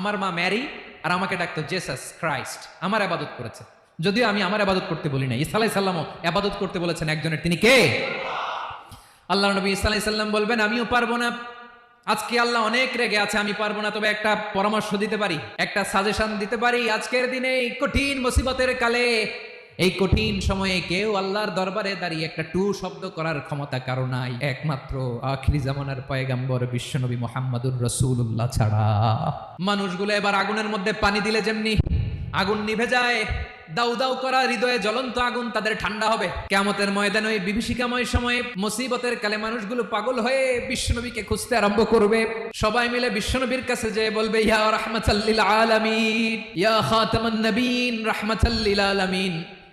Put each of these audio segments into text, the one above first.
আমার মা ম্যারি আর আমাকে ডাকতো জেসাস ক্রাইস্ট আমার আবাদত করেছে। যদিও আমি আমার আবাদত করতে বলি না ইসা আলাইসাল্লামও আবাদত করতে বলেছেন একজনের। তিনি কে? আল্লাহ নবী ইসা আলাইসাল্লাম বলবেন, আমিও পারব না। আজকে আল্লাহ অনেক রেগে আছে, আমি পারব না। তবে একটা পরামর্শ দিতে পারি, একটা সাজেশন দিতে পারি। আজকের দিনে কঠিন মুসিবতের কালে এই কঠিন সময়ে কেউ আল্লাহর দরবারে দাঁড়িয়ে একটা টু শব্দ করার ক্ষমতা কারও নাই। একমাত্র আখিরি জামানার পয়গাম্বর বিশ্বনবী মোহাম্মদুর রসুল্লাহ ছাড়া। মানুষগুলো এবার আগুনের মধ্যে পানি দিলে যেমনি আগুন নিভে যায়, দাউ দাউ করা হৃদয়ে জ্বলন্ত আগুন তাদের ঠান্ডা হবে। কেমতের ময়দানে ওই বিভীষিকাময় সময়ে মুসিবতের কালে মানুষগুলো পাগল হয়ে বিশ্বনবীকে খুঁজতে আরম্ভ করবে। সবাই মিলে বিশ্বনবীর কাছে যে বলবে, ইয়া রাহমাতাল্লিল আলামিন, ইয়া খাতামান নবীন রাহমাতাল্লিল আলামিন।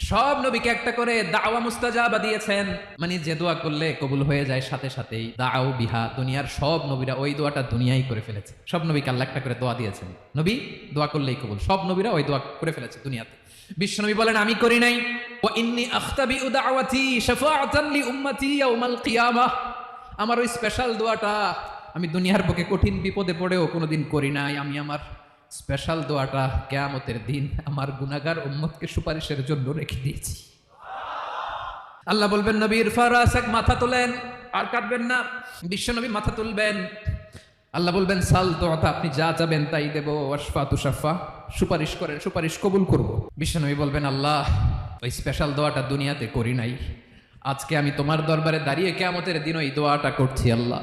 সব নবীকে একটা করে দাওয়া মুস্তাজাবা দিয়েছেন। মানে যে দোয়া করলে কবুল হয়ে যায় সাথে সাথেই। দাও বিহা, দুনিয়ার সব নবীরা ওই দোয়াটা দুনিয়াই করে ফেলেছে। সব নবীকে আল্লাহ একটা করে দোয়া দিয়েছেন। নবী, দোয়া করলেই কবুল। সব নবীরা ওই দোয়া করে ফেলেছে দুনিয়াতে। বিশ্বনবী বলেন, আমি করি নাই। ও ইন্নি আখতাবি উদাওয়াতি শাফাআতান লি উম্মতি ইয়াউমাল কিয়ামাহ আমার ওই স্পেশাল দোয়াটা আমি দুনিয়ার বুকে কঠিন বিপদে পড়েও কোনোদিন করি নাই। আমি আমার স্পেশাল দোয়াটা কেয়ামতের দিন আমার গুনাগার উম্মতকে সুপারিশের জন্য রেখে দিয়েছি। আল্লাহ বলবেন, নবীর ফারাসাক মাথা তোলেন, আর কাটবেন না। বিশ্বনবী মাথা তুলবেন। আল্লাহ বলবেন, সাল দোয়াটা আপনি যা যাবেন তাই দেব। আশফা তুষাফা সুপারিশ করেন, সুপারিশ কবুল করব। বিশ্বনবী বলবেন, আল্লাহ, ওই স্পেশাল দোয়াটা দুনিয়াতে করি নাই। আজকে আমি তোমার দরবারে দাঁড়িয়ে কেয়ামতের দিন ওই দোয়াটা করছি, আল্লাহ।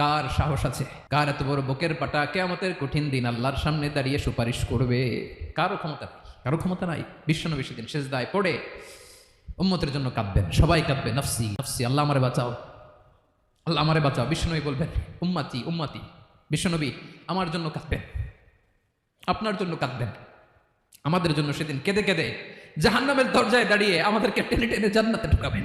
কার সাহস আছে? কার এত বড় বুকের পাটা? কেয়ামতের কঠিন দিন আল্লাহর সামনে দাঁড়িয়ে সুপারিশ করবে। কারও ক্ষমতা নেই, কারও ক্ষমতা নাই। বিশ্বনবী সেদিন শেষ দায় পড়ে উম্মতের জন্য কাঁদবেন। সবাই কাঁদবে, নফসি নফসি, আল্লাহ আমারে বাঁচাও। আল্লাহ আমারে বাঁচাও। বিশ্বনবী বলবেন, উম্মাতি উম্মাতি বিশ্বনবী আমার জন্য কাঁদবেন। আপনার জন্য কাঁদবেন। আমাদের জন্য সেদিন কেঁদে কেঁদে জাহান্নামের দরজায় দাঁড়িয়ে আমাদেরকে টেনে টেনে জান্নাতে ঢুকাবেন।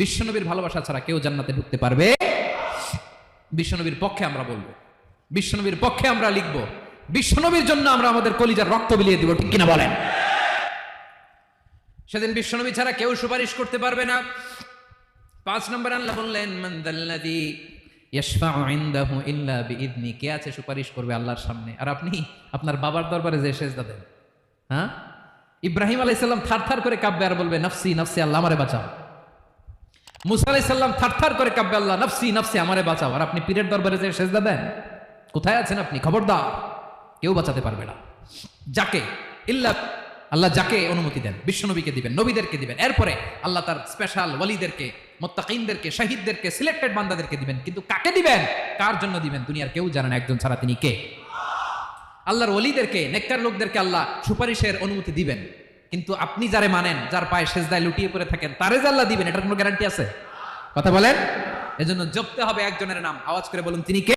বিশ্বনবীর ভালোবাসা ছাড়া কেউ জান্নাতে ঢুকতে পারবে? বিশ্বনবীর পক্ষে আমরা বলব। বিশ্বনবীর পক্ষে আমরা লিখব, বিশ্বনবীর জন্য আমরা আমাদের কলিজার রক্ত বিলিয়ে দিব, ঠিক কিনা বলেন? সেদিন বিশ্বনবী ছাড়া কেউ সুপারিশ করতে পারবে না। পাঁচ নম্বর আল্লাহ বললেন, মান ইনদাহু ইল্লা কে আছে সুপারিশ করবে আল্লাহর সামনে? আর আপনি, আপনার বাবার দরবারে যে সেজদা দেন হ্যাঁ? ইব্রাহিম আলাইহিস সালাম থারথার করে কাঁপবে আর বলবে, নফসি নফসি, আল্লাহ আমারে বাঁচাও। মুসা আলাইহিস সালাম থারথার করে কাঁপবে, আল্লাহ, নফসি নফসি, আমারে বাঁচাও। আর আপনি পীরের দরবারে যে সেজদা দেন? কোথায় আছেন আপনি? খবরদার। কেউ বাঁচাতে পারবে না। যাকে, ইল্লা, আল্লাহ যাকে অনুমতি দেন, বিশ্বনবীকে দিবেন, নবীদেরকে দিবেন। এরপরে আল্লাহ তার স্পেশাল ওয়ালিদেরকে মোত্তাকিনদেরকে, শাহিদদেরকে সিলেক্টেড বান্দাদেরকে দিবেন। কিন্তু কাকে দিবেন? কার জন্য দিবেন? দুনিয়ার কেউ জানেন একজন ছাড়া তিনি কে। আল্লাহর ওলিদেরকে, নেককার লোকদেরকে আল্লাহ সুপারিশের অনুমতি দিবেন। কিন্তু আপনি যারে মানেন, যার পায়ে সেজদায় লুটিয়ে পড়ে থাকেন, তারে জাল্লা দিবেন, এটার কোনো গ্যারান্টি আছে? কথা বলেন? এজন্য জপতে হবে একজনের নাম। আওয়াজ করে বলুন, তিনি কে?